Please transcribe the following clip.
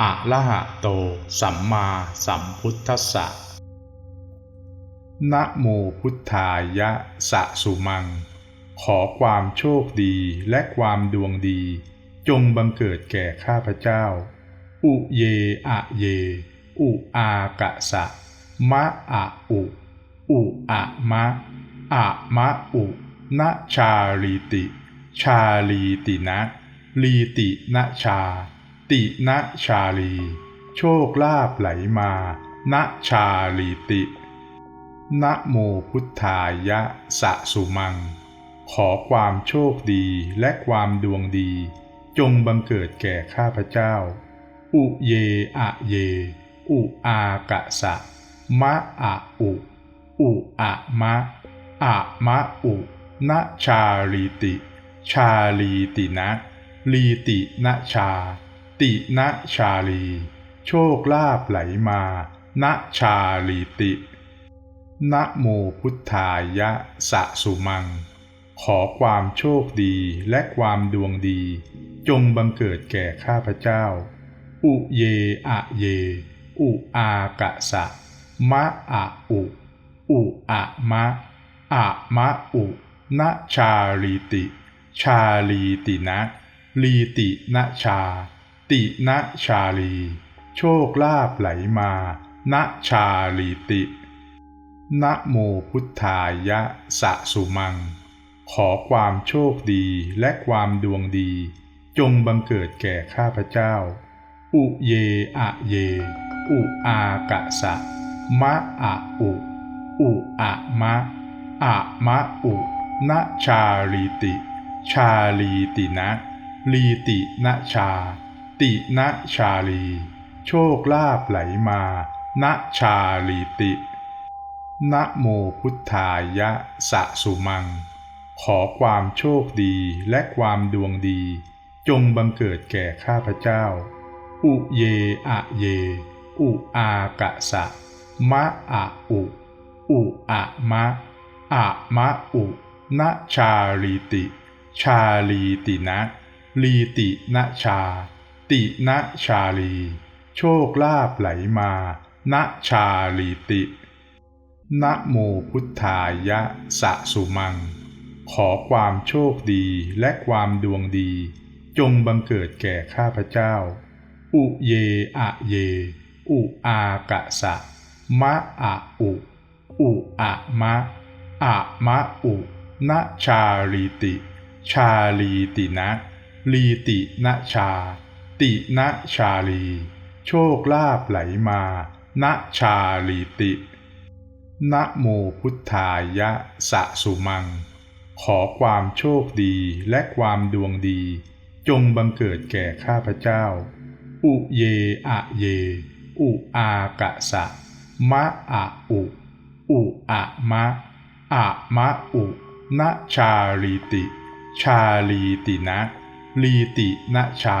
อะระหะโต สัมมาสัมพุทธัสสะ นะโมพุทธายะสะสุมัง ขอความโชคดีและความดวงดี จงบังเกิดแก่ข้าพเจ้า อุเยอะเย อุอากะสะ มะอะอุ อุอะมะ อะมะอุนะชาลีติ ชาลีตินะ ลีตินะชา ตินะชาลี โชคลาภไหลมานะชาลีตินะโมพุทธายะสะสุมัง ขอความโชคดีและความดวงดี จงบังเกิดแก่ข้าพเจ้า อุเยอะเย อุอากะสะ มะอะอุ อุอะมะ อะมะอุนะชาลีติ ชาลีตินะ ลีตินะชา ตินะชาลี โชคลาภไหลมานะชาลีตินะโมพุทธายะสะสุมัง ขอความโชคดีและความดวงดี จงบังเกิดแก่ข้าพเจ้า อุเยอะเย อุอากะสะ มะอะอุ อุอะมะ อะมะอุนะชาลีติ ชาลีตินะ ลีตินะชา ตินะชาลี โชคลาภไหลมานะชาลีตินะโมพุทธายะสะสุมัง ขอความโชคดีและความดวงดี จงบังเกิดแก่ข้าพเจ้า อุเยอะเย อุอากะสะ มะอะอุ อุอะมะ อะมะอุนะชาลีติ ชาลีตินะ ลีตินะชา ตินะชาลี โชคลาภไหลมานะชาลีตินะโมพุทธายะสะสุมัง ขอความโชคดีและความดวงดี จงบังเกิดแก่ข้าพเจ้า อุเยอะเย อุอากะสะ มะอะอุ อุอะมะ อะมะอุนะชาลีติ ชาลีตินะ ลีตินะชา ตินะชาลี โชคลาภไหลมานะชาลีตินะโมพุทธายะสะสุมัง ขอความโชคดีและความดวงดี จงบังเกิดแก่ข้าพเจ้า อุเยอะเย อุอากะสะ มะอะอุ อุอะมะ อะมะอุนะชาลีติ ชาลีตินะ ลีตินะชา ตินะชาลี โชคลาภไหลมานะชาลีตินะโมพุทธายะสะสุมัง ขอความโชคดีและความดวงดี จงบังเกิดแก่ข้าพเจ้า อุเยอะเย อุอากะสะ มะอะอุ อุอะมะ อะมะอุนะชาลีติ ชาลีตินะ ลีตินะชา